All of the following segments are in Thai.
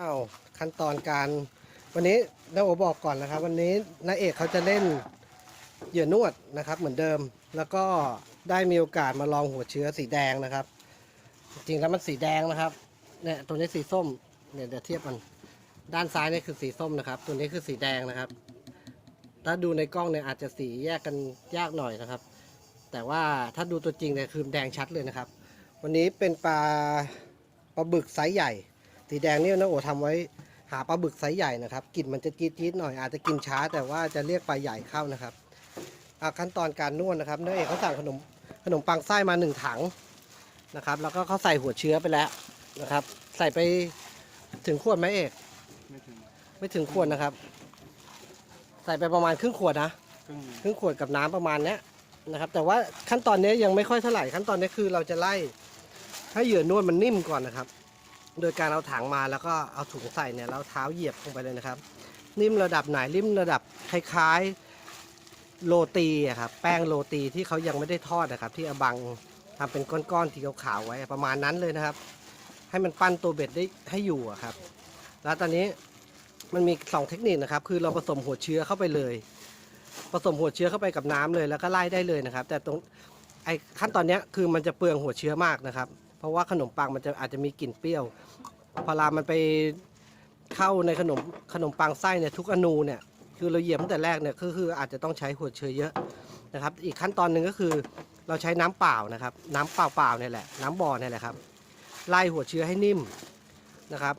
อ้าวขั้นตอนการวันนี้น้าโอบอกก่อนนะครับ วันนี้น้าเอกเขาจะเล่นเหยื่อนวดนะครับ เหมือนเดิม แล้วก็ได้มีโอกาสมาลองหัวเชื้อสีแดงนะครับ จริงๆแล้วมันสีแดงนะครับเนี่ยตัวนี้สีส้มเนี่ยเดี๋ยวเทียบมันด้านซ้ายนี่คือสีส้มนะครับ ตัวนี้คือสีแดงนะครับ ถ้าดูในกล้องเนี่ยอาจจะสีแยกกันยากหน่อยนะครับ แต่ว่าถ้าดูตัวจริงเนี่ยคือแดงชัดเลยนะครับ วันนี้เป็นปลาปลาบึกไซส์ใหญ่ สีแดงนี่นะโอทำไว้หาปลาบึกไซส์ใหญ่นะครับกลิ่นมันจะจี๊ดจี๊ดๆหน่อยอาจจะกินช้าแต่ว่าจะเรียกปลาใหญ่เข้านะครับอะขั้นตอนการนวดนะครับน้าเอกเขาสั่งขนมขนมปังไส้มาหนึ่งถังนะครับ แล้วก็เขาใส่หัวเชื้อไปแล้วนะครับ ใส่ไปถึงขวดไหมเอกไม่ถึงไม่ถึงขวดนะครับ ใส่ไปประมาณครึ่งขวดนะครึ่งครึ่งขวดกับน้ำประมาณเนี้ยนะครับ แต่ว่าขั้นตอนนี้ยังไม่ค่อยเท่าไหร่ขั้นตอนนี้คือเราจะไล่ให้เหยื่อนวดมันนิ่มก่อนนะครับ โดยการเอาถังมาแล้วก็เอาถุงใส่เนี่ยเราเท้าเหยียบลงไปเลยนะครับ นิ่มระดับไหนนิ่มระดับคล้ายๆโรตีครับแป้งโรตีที่เขายังไม่ได้ทอดนะครับ ที่อบังทำเป็นก้อนๆที่ขาวๆไว้ประมาณนั้นเลยนะครับ ให้มันปั้นตัวเบ็ดได้ให้อยู่ครับ แล้วตอนนี้มันมีสองเทคนิคนะครับ คือเราผสมหัวเชื้อเข้าไปเลย ผสมหัวเชื้อเข้าไปกับน้ำเลยแล้วก็ไล่ได้เลยนะครับ แต่ตรงไอ้ขั้นตอนนี้คือมันจะเปลืองหัวเชื้อมากนะครับ ราะว่าขนมปังมันจะอาจจะมีกลิ่นเปรี้ยว พอลามันไปเข้าในขนมขนมปังไส้เนี่ยทุกอนูเนี่ยคือเราเหยียบตั้งแต่แรกเนี่ยก็คืออาจจะต้องใช้หัวเชื้อเยอะนะครับ อีกขั้นตอนหนึ่งก็คือเราใช้น้ำเปล่านะครับ น้ำเปล่าๆเนี่ยแหละน้ำบ่อเนี่ยแหละครับไล่หัวเชื้อให้นิ่มนะครับ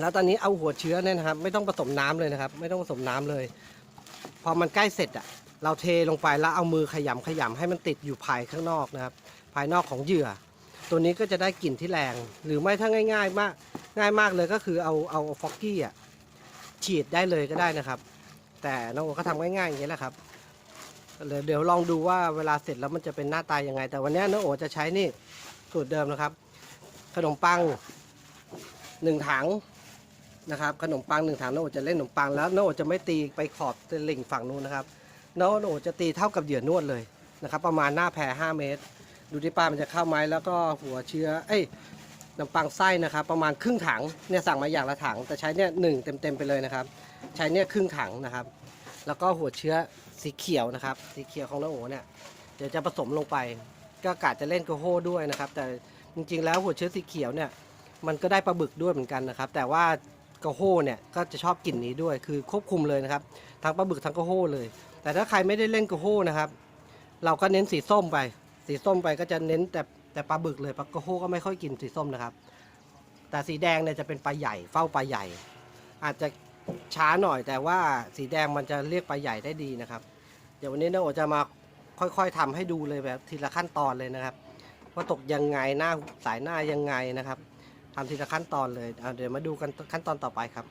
แล้วตอนนี้เอาหัวเชื้อเนี่ยนะครับ ไม่ต้องผสมน้ำเลยนะครับ ไม่ต้องผสมน้ำเลย พอมันใกล้เสร็จอะเราเทลงไปแล้วเอามือขยำขยำให้มันติดอยู่ภายข้างนอกนะครับ ภายนอกของเหยื่อ ตัวนี้ก็จะได้กลิ่นที่แรง หรือไม่ถ้าง่าย ๆ มาก ง่ายมากเลยก็คือเอาเอาฟอกกี้อะฉีดได้เลยก็ได้นะครับ แต่น้องโอก็ทำง่ายๆอย่างนี้แหละครับเดี๋ยวลองดูว่าเวลาเสร็จแล้วมันจะเป็นหน้าตายังไง แต่วันนี้น้องโอจะใช้นี่สูตรเดิมนะครับ ขนมปังหนึ่งถังนะครับ ขนมปังหนึ่งถังน้องโอจะเล่นขนมปังแล้วน้องโอจะไม่ตีไปขอบตลิ่งฝั่งนู้นนะครับน้องโอจะตีเท่ากับเหยื่อนวดเลยนะครับ ประมาณหน้าแพร5เมตร ดูที่ปลามันจะเข้าไหมแล้วก็หัวเชื้อ เอ้ยน้ำปังไส้นะครับ ประมาณครึ่งถังเนี่ยสั่งมาอย่างละถัง แต่ใช้เนี่ยหนึ่งเต็มๆไปเลยนะครับ ใช้เนี่ยครึ่งถังนะครับ แล้วก็หัวเชื้อสีเขียวนะครับ สีเขียวของน้าโอเนี่ยเดี๋ยวจะผสมลงไป ก็กะจะเล่นโกโฮด้วยนะครับ แต่จริงๆแล้วหัวเชื้อสีเขียวเนี่ยมันก็ได้ปลาบึกด้วยเหมือนกันนะครับ แต่ว่าโกโฮเนี่ยก็จะชอบกลิ่นนี้ด้วยคือควบคุมเลยนะครับทั้งปลาบึกทั้งโกโฮเลย แต่ถ้าใครไม่ได้เล่นโกโฮนะครับ เราก็เน้นสีส้มไป สีส้มไปก็จะเน้นแต่แต่ปลาบึกเลยปลาโกโฮก็ไม่ค่อยกินสีส้มนะครับ แต่สีแดงเนี่ยจะเป็นปลาใหญ่เฝ้าปลาใหญ่ อาจจะช้าหน่อยแต่ว่าสีแดงมันจะเรียกปลาใหญ่ได้ดีนะครับ เดี๋ยววันนี้น้าโอจะมาค่อยๆทำให้ดูเลยแบบทีละขั้นตอนเลยนะครับ ว่าตกยังไงหน้าสายหน้ายังไงนะครับทำทีละขั้นตอนเลยเเดี๋ยวมาดูกันขั้นตอนต่อไปครับ